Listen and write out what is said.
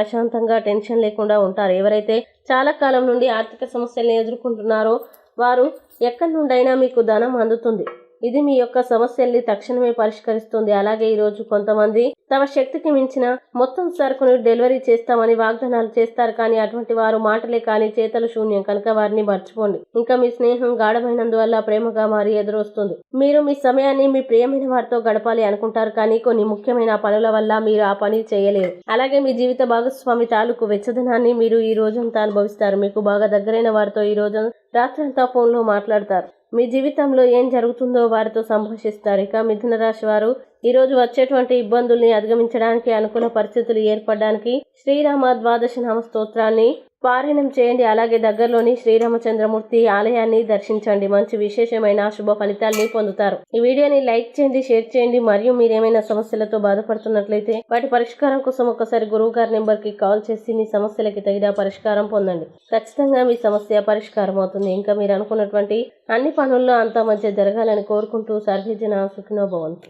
ప్రశాంతంగా టెన్షన్ లేకుండా ఉంటారు. ఎవరైతే చాలా కాలం నుండి ఆర్థిక సమస్యల్ని ఎదుర్కొంటున్నారో వారు ఎక్కడి నుండైనా మీకు ధనం అందుతుంది. ఇది మీ యొక్క సమస్యల్ని తక్షణమే పరిష్కరిస్తుంది. అలాగే ఈ రోజు కొంతమంది తమ శక్తికి మించిన మొత్తం సరుకును డెలివరీ చేస్తామని వాగ్దానాలు చేస్తారు. కానీ అటువంటి వారు మాటలే కానీ చేతలు శూన్యం. కనుక వారిని మర్చిపోండి. ఇంకా మీ స్నేహం గాఢమైనందువల్ల ప్రేమగా మారి ఎదురొస్తుంది. మీరు మీ సమయాన్ని మీ ప్రియమైన వారితో గడపాలి అనుకుంటారు. కానీ కొన్ని ముఖ్యమైన పనుల వల్ల మీరు ఆ పని చేయలేరు. అలాగే మీ జీవిత భాగస్వామి తాలూకు వెచ్చదనాన్ని మీరు ఈ రోజంతా అనుభవిస్తారు. మీకు బాగా దగ్గరైన వారితో ఈ రోజు రాత్రంతా ఫోన్లో మాట్లాడతారు. మీ జీవితంలో ఏం జరుగుతుందో వారితో సంభాషిస్తారు. ఇక మిథున రాశి వారు ఈరోజు వచ్చేటువంటి ఇబ్బందుల్ని అధిగమించడానికి అనుకూల పరిస్థితులు ఏర్పడడానికి శ్రీరామ ద్వాదశ నామ స్తోత్రాన్ని పారాయణం చేయండి. అలాగే దగ్గరలోని శ్రీరామచంద్రమూర్తి ఆలయాన్ని దర్శించండి. మంచి విశేషమైన శుభ ఫలితాల్ని పొందుతారు. ఈ వీడియోని లైక్ చేయండి షేర్ చేయండి. మరియు మీరేమైనా సమస్యలతో బాధపడుతున్నట్లయితే వాటి పరిష్కారం కోసం ఒకసారి గురువు గారి నెంబర్కి కాల్ చేసి మీ సమస్యలకి తగిన పరిష్కారం పొందండి. ఖచ్చితంగా మీ సమస్య పరిష్కారం అవుతుంది. ఇంకా మీరు అనుకున్నటువంటి అన్ని పనుల్లో అంతా మంచి జరగాలని కోరుకుంటూ సర్వీజన సుఖినోభవంతు